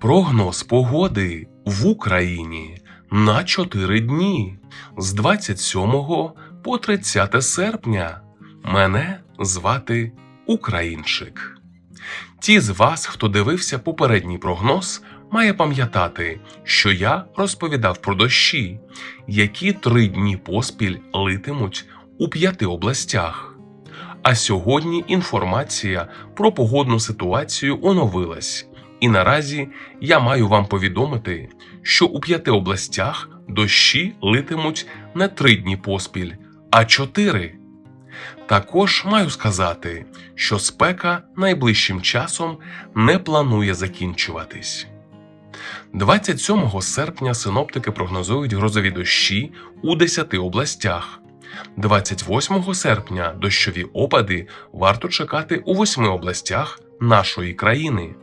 Прогноз погоди в Україні на 4 дні з 27 по 30 серпня. Мене звати Українчик. Ті з вас, хто дивився попередній прогноз, має пам'ятати, що я розповідав про дощі, які три дні поспіль литимуть у п'яти областях. А сьогодні інформація про погодну ситуацію оновилась, і наразі я маю вам повідомити, що у п'яти областях дощі литимуть не три дні поспіль, а чотири. Також маю сказати, що спека найближчим часом не планує закінчуватись. 27 серпня синоптики прогнозують грозові дощі у 10 областях. 28 серпня дощові опади варто чекати у 8 областях нашої країни.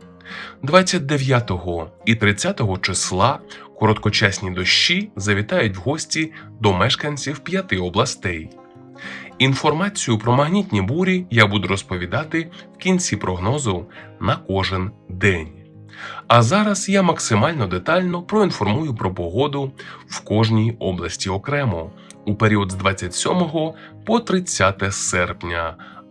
29 і 30 числа короткочасні дощі завітають в гості до мешканців п'яти областей. Інформацію про магнітні бурі я буду розповідати в кінці прогнозу на кожен день. А зараз я максимально детально проінформую про погоду в кожній області окремо у період з 27 по 30 серпня.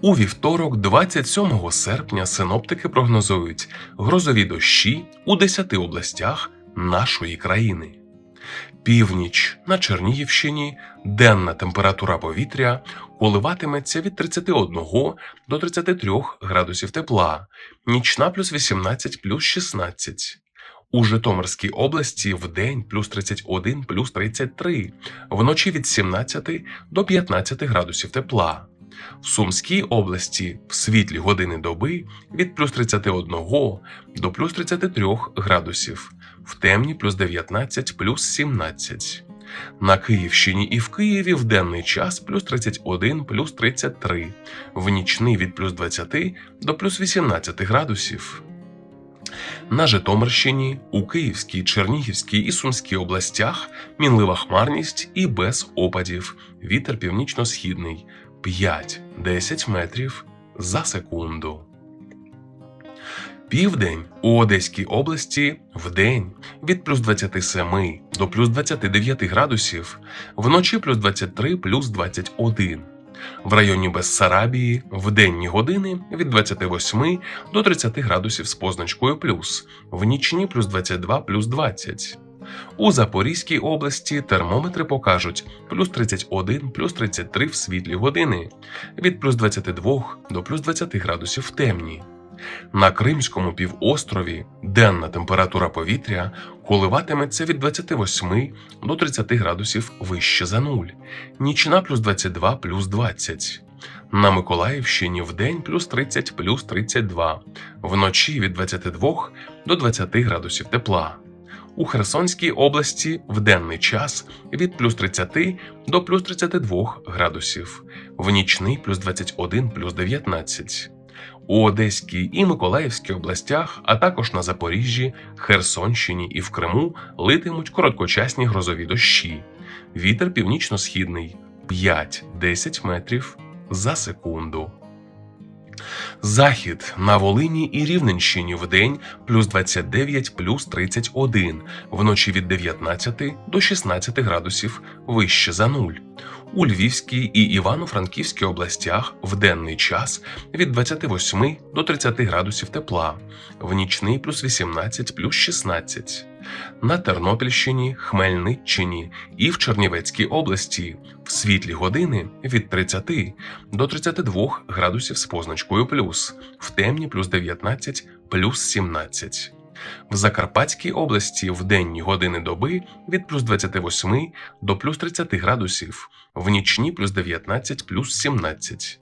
У вівторок, 27 серпня, синоптики прогнозують грозові дощі у 10 областях нашої країни. Північ на Чернігівщині денна температура повітря коливатиметься від 31 до 33 градусів тепла, нічна плюс 18 плюс 16. У Житомирській області в день плюс 31 плюс 33, вночі від 17 до 15 градусів тепла. В Сумській області в світлі години доби від плюс 31 до плюс 33 градусів, в темні плюс 19 плюс 17. На Київщині і в Києві в денний час плюс 31 плюс 33, в нічний від плюс 20 до плюс 18 градусів. На Житомирщині, у Київській, Чернігівській і Сумській областях мінлива хмарність і без опадів. Вітер північно-східний 5-10 метрів за секунду. Південь у Одеській області вдень від плюс 27 до плюс 29 градусів, вночі плюс 23 плюс 21. В районі Бессарабії в денні години від 28 до 30 градусів з позначкою плюс, в нічні плюс 22 плюс 20. У Запорізькій області термометри покажуть плюс 31 плюс 33 в світлі години, від плюс 22 до плюс 20 градусів в темні. На Кримському півострові денна температура повітря коливатиметься від 28 до 30 градусів вище за нуль, нічна плюс 22 плюс 20. На Миколаївщині в день плюс 30 плюс 32, вночі від 22 до 20 градусів тепла. У Херсонській області в денний час від плюс 30 до плюс 32 градусів, в нічний плюс 21 плюс 19. У Одеській і Миколаївській областях, а також на Запоріжжі, Херсонщині і в Криму литимуть короткочасні грозові дощі. Вітер північно-східний 5-10 метрів за секунду. Захід на Волині і Рівненщині в день плюс 29 плюс 31, вночі від 19 до 16 градусів вище за нуль. У Львівській і Івано-Франківській областях в денний час від 28 до 30 градусів тепла, в нічний плюс 18 плюс 16. На Тернопільщині, Хмельниччині і в Чернівецькій області в світлі години від 30 до 32 градусів з позначкою плюс, в темні плюс 19 плюс 17. В Закарпатській області в денні години доби від плюс 28 до плюс 30 градусів, в нічні плюс 19 плюс 17.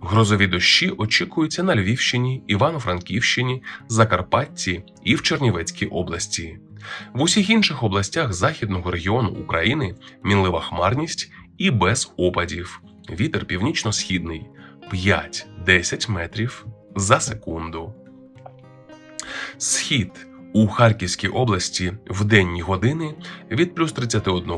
Грозові дощі очікуються на Львівщині, Івано-Франківщині, Закарпатті і в Чернівецькій області. В усіх інших областях західного регіону України мінлива хмарність і без опадів. Вітер північно-східний 5-10 метрів за секунду. Схід у Харківській області в денні години від плюс 31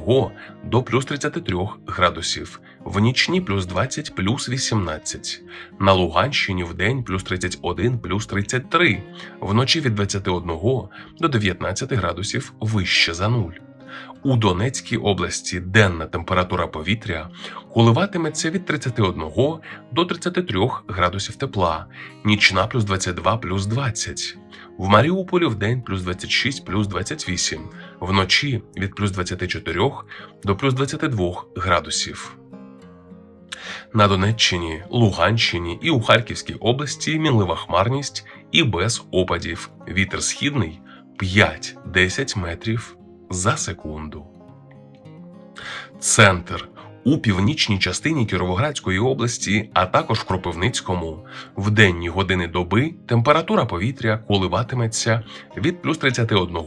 до плюс 33 градусів, в нічні плюс 20 плюс 18. На Луганщині в день плюс 31 плюс 33, вночі від 21 до 19 градусів вище за нуль. У Донецькій області денна температура повітря коливатиметься від 31 до 33 градусів тепла, нічна плюс 22 плюс 20. В Маріуполі в день плюс 26 плюс 28, вночі від плюс 24 до плюс 22 градусів. На Донеччині, Луганщині і у Харківській області мінлива хмарність і без опадів. Вітер східний 5-10 метрів за секунду. Центр у північній частині Кіровоградської області, а також в Кропивницькому, в денні години доби температура повітря коливатиметься від плюс 31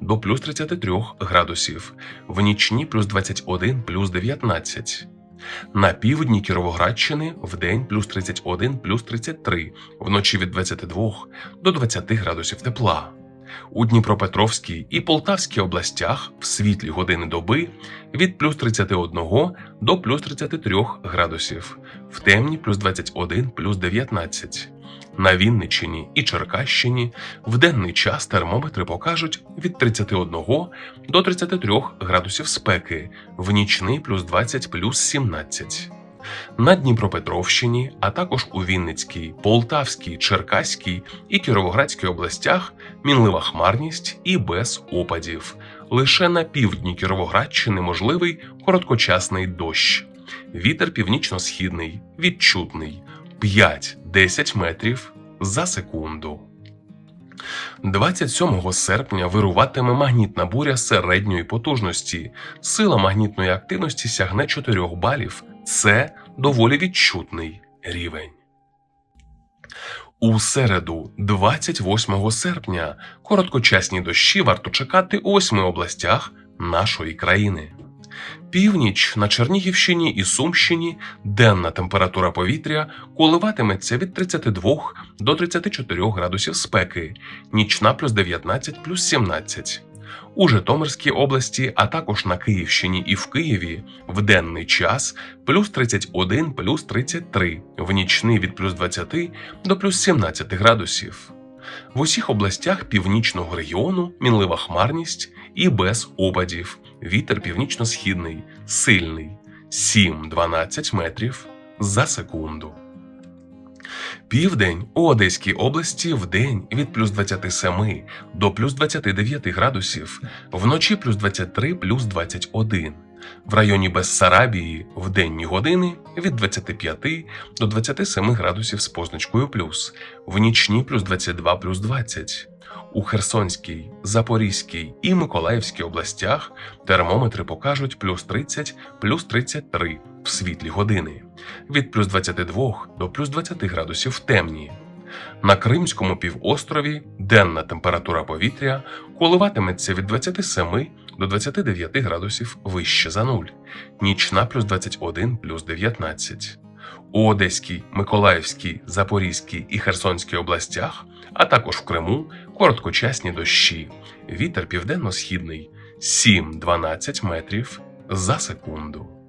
до плюс 33 градусів, в нічні плюс 21 плюс 19. На півдні Кіровоградщини в день плюс 31 плюс 33, вночі від 22 до 20 градусів тепла. У Дніпропетровській і Полтавській областях в світлі години доби від плюс 31 до плюс 33 градусів, в темні плюс 21 плюс 19. На Вінниччині і Черкащині в денний час термометри покажуть від 31 до 33 градусів спеки, в нічний плюс 20 плюс 17. На Дніпропетровщині, а також у Вінницькій, Полтавській, Черкаській і Кіровоградській областях мінлива хмарність і без опадів. Лише на півдні Кіровоградщини можливий короткочасний дощ. Вітер північно-східний, відчутний 5-10 метрів за секунду. 27 серпня вируватиме магнітна буря середньої потужності. Сила магнітної активності сягне 4 балів. Це доволі відчутний рівень. У середу, 28 серпня, короткочасні дощі варто чекати у восьми областях нашої країни. Північ на Чернігівщині і Сумщині денна температура повітря коливатиметься від 32 до 34 градусів спеки, нічна плюс 19 плюс 17. У Житомирській області, а також на Київщині і в Києві в денний час плюс 31 плюс 33, в нічний від плюс 20 до плюс 17 градусів. В усіх областях північного регіону мінлива хмарність і без опадів. Вітер північно-східний, сильний 7-12 метрів за секунду. Південь у Одеській області в день від плюс 27 до плюс 29 градусів, вночі плюс 23 плюс 21. В районі Бессарабії в денні години від 25 до 27 градусів з позначкою плюс, в нічні плюс 22 плюс 20. У Херсонській, Запорізькій і Миколаївській областях термометри покажуть плюс 30 плюс 33 в світлі години, від плюс 22 до плюс 20 градусів в темні. На Кримському півострові денна температура повітря коливатиметься від 27 до 29 градусів вище за нуль, нічна плюс 21 плюс 19. У Одеській, Миколаївській, Запорізькій і Херсонській областях, а також в Криму короткочасні дощі. Вітер південно-східний 7-12 метрів за секунду.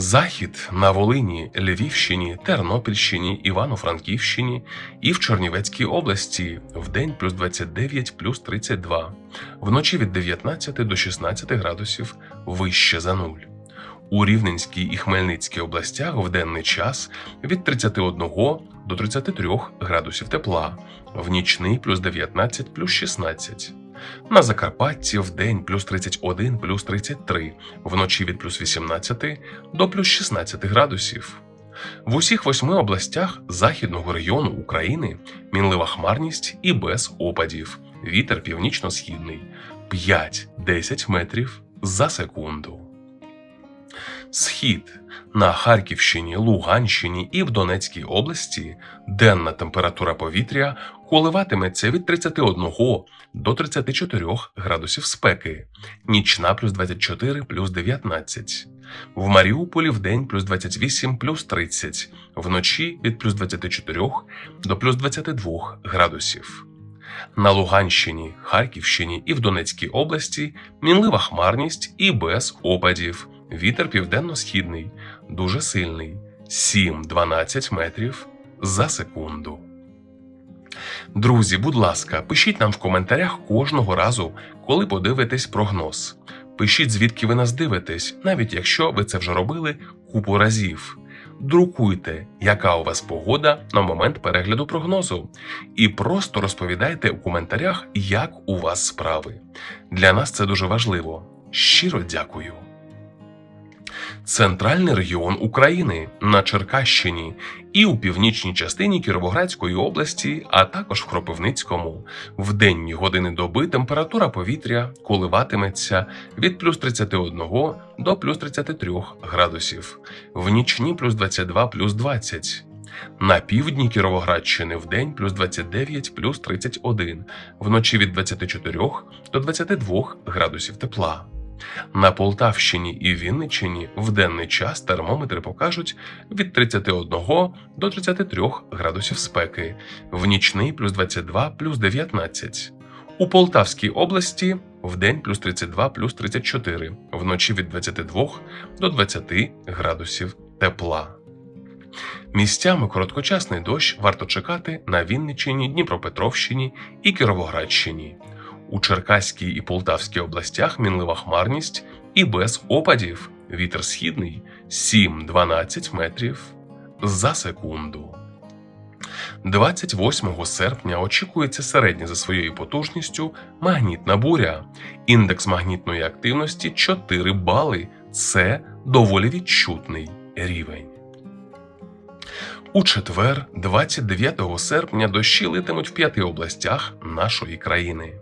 Захід на Волині, Львівщині, Тернопільщині, Івано-Франківщині і в Чернівецькій області в день плюс 29 плюс 32, вночі від 19 до 16 градусів вище за нуль. У Рівненській і Хмельницькій областях в денний час від 31 до 33 градусів тепла, в нічний плюс 19 плюс 16. На Закарпатті в день плюс 31, плюс 33, вночі від плюс 18 до плюс 16 градусів. В усіх восьми областях західного регіону України мінлива хмарність і без опадів. Вітер північно-східний 5-10 метрів за секунду. Схід на Харківщині, Луганщині і в Донецькій області денна температура повітря коливатиметься від 31 до 34 градусів спеки, нічна плюс 24 плюс 19. В Маріуполі в день плюс 28 плюс 30, вночі від плюс 24 до плюс 22 градусів. На Луганщині, Харківщині і в Донецькій області мінлива хмарність і без опадів. Вітер південно-східний, дуже сильний 7-12 метрів за секунду. Друзі, будь ласка, пишіть нам в коментарях кожного разу, коли подивитесь прогноз. Пишіть, звідки ви нас дивитесь, навіть якщо ви це вже робили купу разів. Друкуйте, яка у вас погода на момент перегляду прогнозу, і просто розповідайте у коментарях, як у вас справи. Для нас це дуже важливо. Щиро дякую. Центральний регіон України на Черкащині і у північній частині Кіровоградської області, а також в Кропивницькому. В денні години доби температура повітря коливатиметься від плюс 31 до плюс 33 градусів, в нічні плюс 22 плюс 20. На півдні Кіровоградщини в день плюс 29 плюс 31, вночі від 24 до 22 градусів тепла. На Полтавщині і Вінниччині в денний час термометри покажуть від 31 до 33 градусів спеки, в нічний плюс 22 плюс 19. У Полтавській області в день плюс 32 плюс 34, вночі від 22 до 20 градусів тепла. Місцями короткочасний дощ варто чекати на Вінниччині, Дніпропетровщині і Кіровоградщині. У Черкаській і Полтавській областях мінлива хмарність і без опадів. Вітер східний 7-12 метрів за секунду. 28 серпня очікується середня за своєю потужністю магнітна буря. Індекс магнітної активності 4 бали. Це доволі відчутний рівень. У четвер, 29 серпня, дощі литимуть в п'яти областях нашої країни.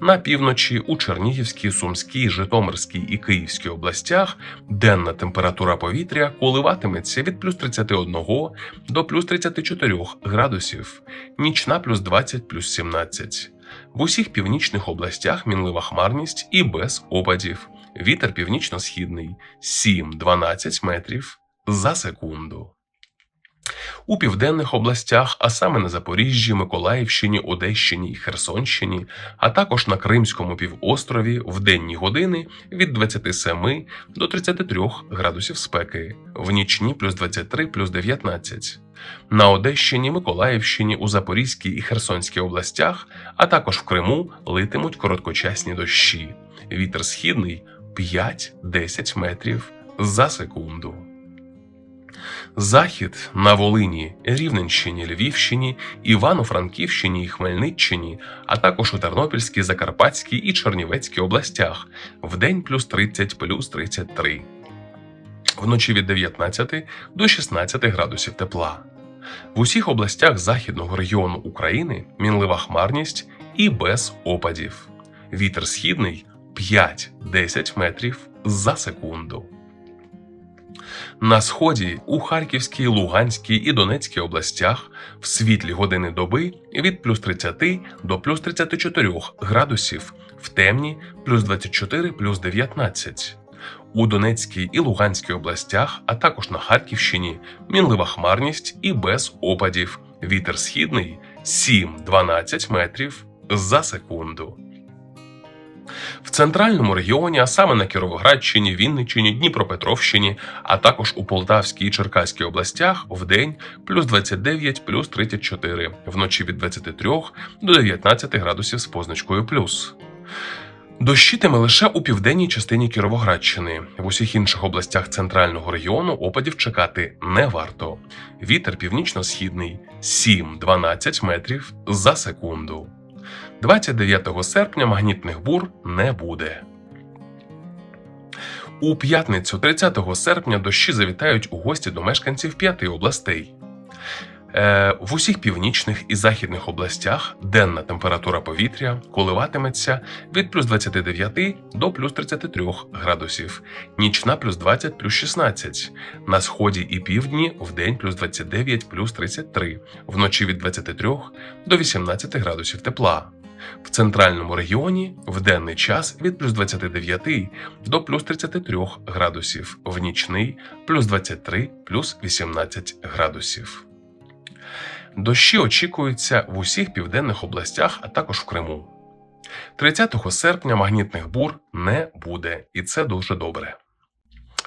На півночі у Чернігівській, Сумській, Житомирській і Київській областях денна температура повітря коливатиметься від плюс 31 до плюс 34 градусів, нічна плюс 20 плюс 17. В усіх північних областях мінлива хмарність і без опадів. Вітер північно-східний 7-12 метрів за секунду. У південних областях, а саме на Запоріжжі, Миколаївщині, Одещині і Херсонщині, а також на Кримському півострові в денні години від 27 до 33 градусів спеки, в нічні плюс 23 плюс 19. На Одещині, Миколаївщині, у Запорізькій і Херсонській областях, а також в Криму литимуть короткочасні дощі. Вітер східний 5-10 метрів за секунду. Захід на Волині, Рівненщині, Львівщині, Івано-Франківщині і Хмельниччині, а також у Тернопільській, Закарпатській і Чернівецькій областях в день плюс 30 плюс 33. Вночі від 19 до 16 градусів тепла. В усіх областях західного регіону України мінлива хмарність і без опадів. Вітер східний 5-10 метрів за секунду. На сході у Харківській, Луганській і Донецькій областях в світлі години доби від плюс 30 до плюс 34 градусів, в темні плюс 24 плюс 19. У Донецькій і Луганській областях, а також на Харківщині, мінлива хмарність і без опадів. Вітер східний 7-12 метрів за секунду. В центральному регіоні, а саме на Кіровоградщині, Вінниччині, Дніпропетровщині, а також у Полтавській і Черкаській областях в день плюс 29, плюс 34, вночі від 23 до 19 градусів з позначкою плюс. Дощитиме лише у південній частині Кіровоградщини. В усіх інших областях центрального регіону опадів чекати не варто. Вітер північно-східний 7-12 метрів за секунду. 29 серпня магнітних бур не буде. У п'ятницю 30 серпня дощі завітають у гості до мешканців п'яти областей. Е, в усіх північних і західних областях денна температура повітря коливатиметься від плюс 29 до плюс 33 градусів, нічна плюс 20 плюс 16, на сході і півдні в день плюс 29 плюс 33, вночі від 23 до 18 градусів тепла. В центральному регіоні в денний час від плюс 29 до плюс 33 градусів, в нічний плюс 23 плюс 18 градусів. Дощі очікуються в усіх південних областях, а також в Криму. 30 серпня магнітних бур не буде, і це дуже добре.